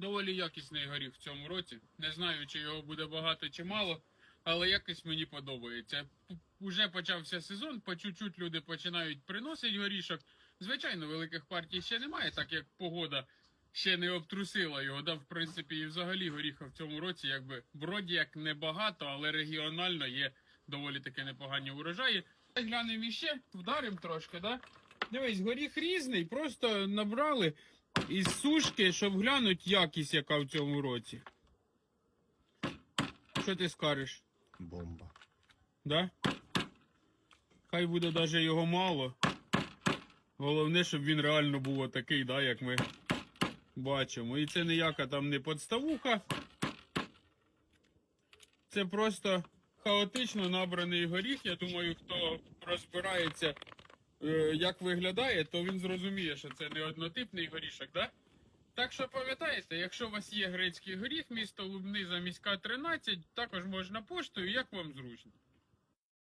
Доволі якісний горіх в цьому році. Не знаю, чи його буде багато чи мало, але якось мені подобається. Уже почався сезон, по чуть-чуть люди починають приносити горішок. Звичайно, великих партій ще немає, так як погода ще не обтрусила його. Да, в принципі, і взагалі горіха в цьому році, якби вроді як небагато, але регіонально є доволі таки непогані урожаї. Глянемо іще, вдаримо трошки, да? Дивись, горіх різний, просто набрали із сушки, щоб глянути якість, яка в цьому році. Що ти скажеш? Бомба. Да? Хай буде даже його мало. Головне, щоб він реально був отакий, да, як ми бачимо. І це ніяка там не подставуха. Це просто хаотично набраний горіх. Я думаю, хто розбирається, як виглядає, то він зрозуміє, що це не однотипний горішок, да? Так що пам'ятаєте, якщо у вас є грецький горіх, місто Лубни, міська 13, також можна поштою, як вам зручно.